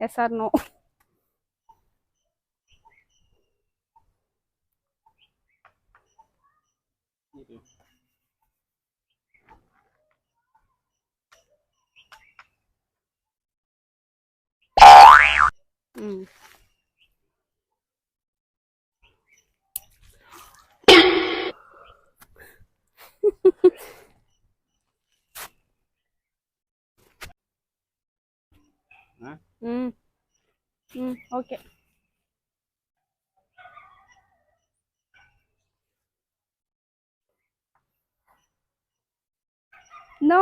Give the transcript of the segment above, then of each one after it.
S R no ம் ம். ம். ஓகே. நோ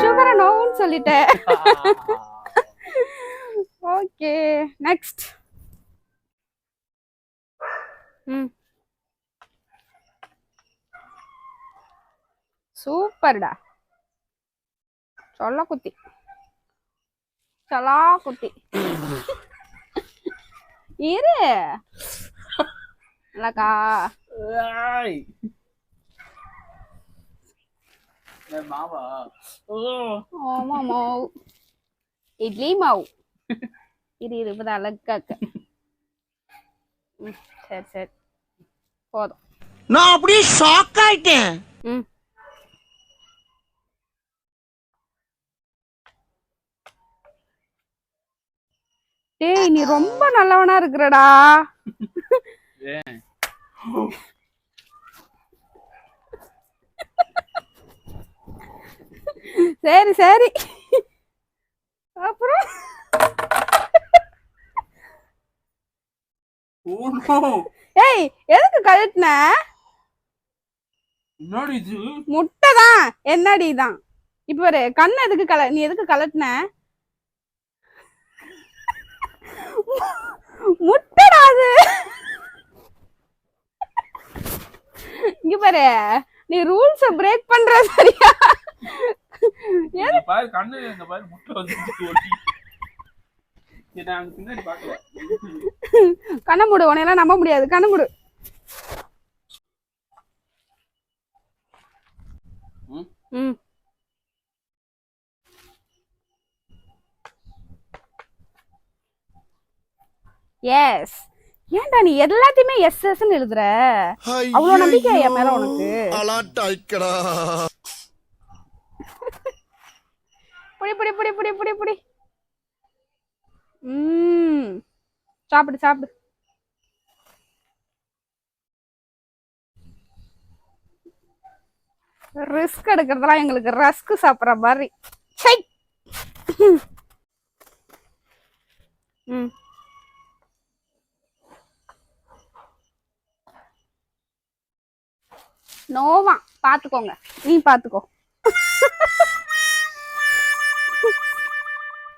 சுகரை நோன்னு சொல்லிட்டேன். ஓகே நெக்ஸ்ட் ம். சூப்பர்டா. சொல்ல குத்தி. சலா குத்தி. இரு. இல்லக்கா மாவா. ஓ. ஆமா மாவு. இட்லி மாவு. இரு இரு இப்பதான் அழகாக்க சரி சரி. போதும். நான் அப்படியே ஷாக் ஆயிட்டேன். ம். டேய் நீ ரொம்ப நல்லவனா இருக்கிறடா. சரி சரி. அப்புறம் ஓ நோ ஏய் எதுக்கு கழட்டின? முட்டை தான் என்னடி தான் இப்ப பாரு கண்ணு எதுக்கு கல நீ எதுக்கு கலட்டின முட்டைடா அது. இங்க பாரு நீ ரூல்ஸ பிரேக் பண்ற சரியா? கண்ணு முட்டை கண்ண மூடு உன்னையெல்லாம் நம்ப முடியாது. கண்ண மூடு ம். எஸ் ஏன்டா நீ எல்லாத்தையுமே எஸ் எஸ்ன்னு எழுதுற? அவ்வளவு நம்பிக்கை என் மேல உனக்கு? புடி புடி புடி புடி புடி புடி. ம் சாப்பிடு சாப்பிடு. ரிஸ்க் எடுக்கிறதெல்லாம் எங்களுக்கு ரஸ்க் சாப்பிட்ற மாதிரி. சை. ம். நோவா பார்த்துக்கோங்க. நீ பார்த்துக்கோ.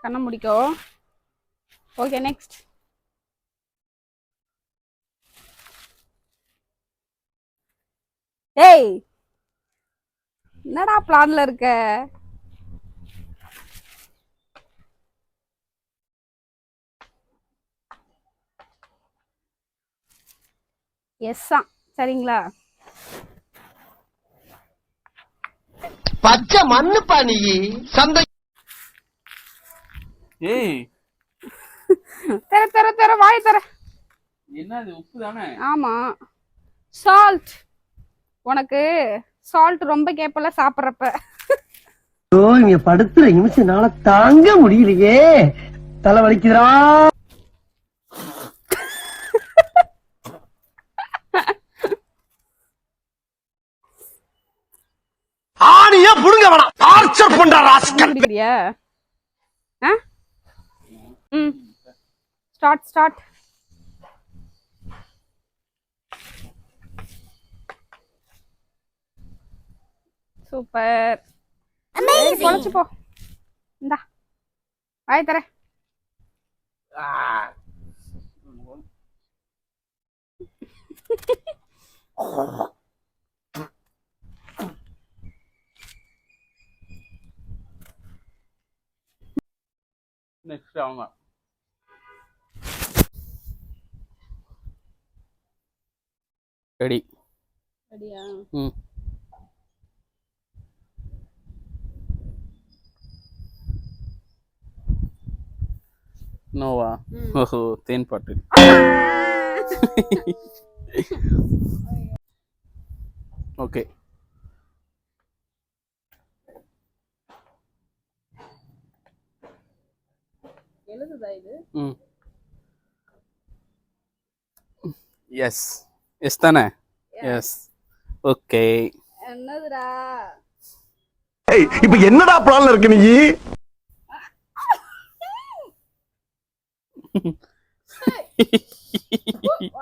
கண்ண முடிக்கோ. ஓகே நெக்ஸ்ட் ஏய் என்னடா பிளான்ல இருக்க? எஸ்ஸா சரிங்களா? பச்சை மண்ணுப்பா நீ. சந்தை ஏய் தர தர தர வாய் தர. என்ன இது உப்பு தானே? ஆமா. சால்ட் உனக்கு சால்ட் ரொம்ப கேப்பல சாப்பிட்றப்ப. ஐயோ இங்க படுத்துற நிமிஷம்னால தாங்க முடியலையே. தலை வலிக்குதுடா. ஆணிய புடுங்க வேணாம். டார்ச்சர் பண்ற ராஸ்கல். ம். ஸ்டார்ட் ஸ்டார்ட் சூப்பர் பொழைச்சு போ. இந்தா. வாய் தர. நெக்ஸ்ட் அவங்க ரெடி. அப்படியா ம். நோவா. ஓஹோ தேன் பாட்டு. ஓகே. எழுதுதா இது? ம். எஸ் எஸ் தானே? எஸ் ஓகே என்னதுடா? ஏய் இப்ப என்னடா பிளான்ல இருக்கு நீ?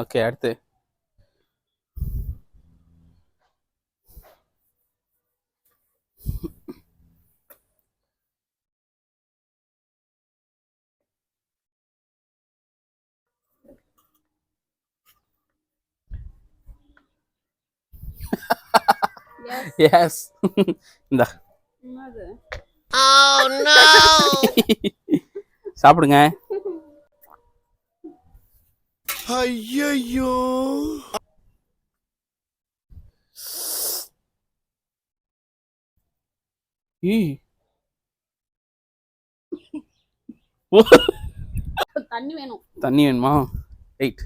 ஓகே அடுத்து. எஸ் இந்த. என்னது? சாப்பிடுங்க. ஐயோ தண்ணி வேணும். தண்ணி வேணுமா? ரைட்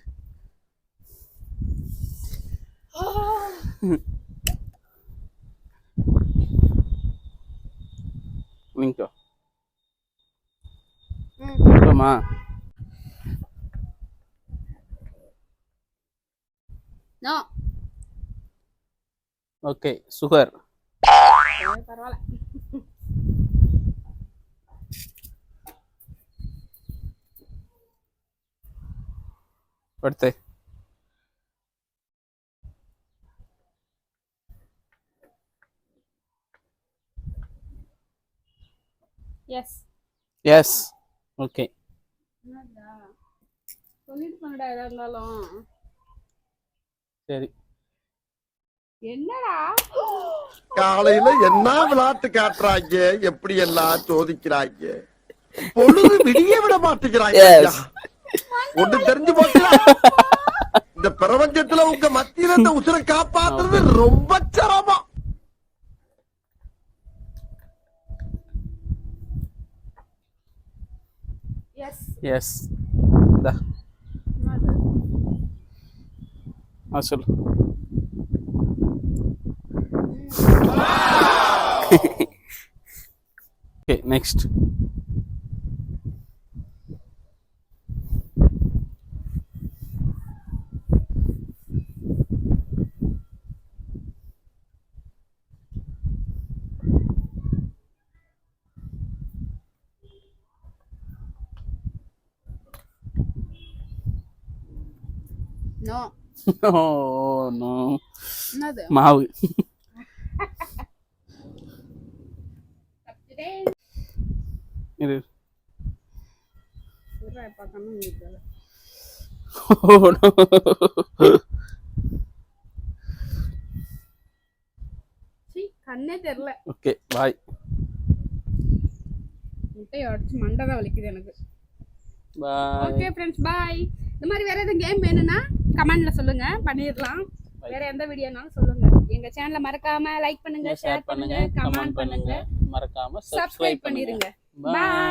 நீங்க ம். சொல்லுமா நோ ஓகே சுகர் பரவாயில்ல எஸ் எஸ் ஓகே சரி. என்னடா? காலையில என்ன விளையாட்டு காட்டுறாங்க? எப்படி எல்லாம் சோதிக்கிறாங்க? பொழுது விடிய விட மாட்டேங்கிறாங்க. ஒண்ணு தெரிஞ்சு போச்சுல இந்த பிரபஞ்சத்துல உங்க மத்தியில இந்த உசுரை காப்பாத்துறது ரொம்ப சிரமம் எஸ் எஸ் இந்தா என்னது ஆ சொல்லு okay next no oh no என்னது மாவு இரு கண்ணே தெரில. Okay bye. முட்டையை அடிச்சு மண்டை தான் வலிக்குது எனக்கு. பாய். Okay friends bye. இந்த மாதிரி வேற எதுவும் கேம் வேணும்னா கமெண்ட்ல சொல்லுங்க. பண்ணிடலாம். வேற எந்த வீடியோனாலும் சொல்லுங்க. எங்க சேனலை மறக்காம லைக் பண்ணுங்க ஷேர் பண்ணுங்க கமெண்ட் பண்ணுங்க. மறக்காம சப்ஸ்கிரைப் பண்ணிருங்க. பாய்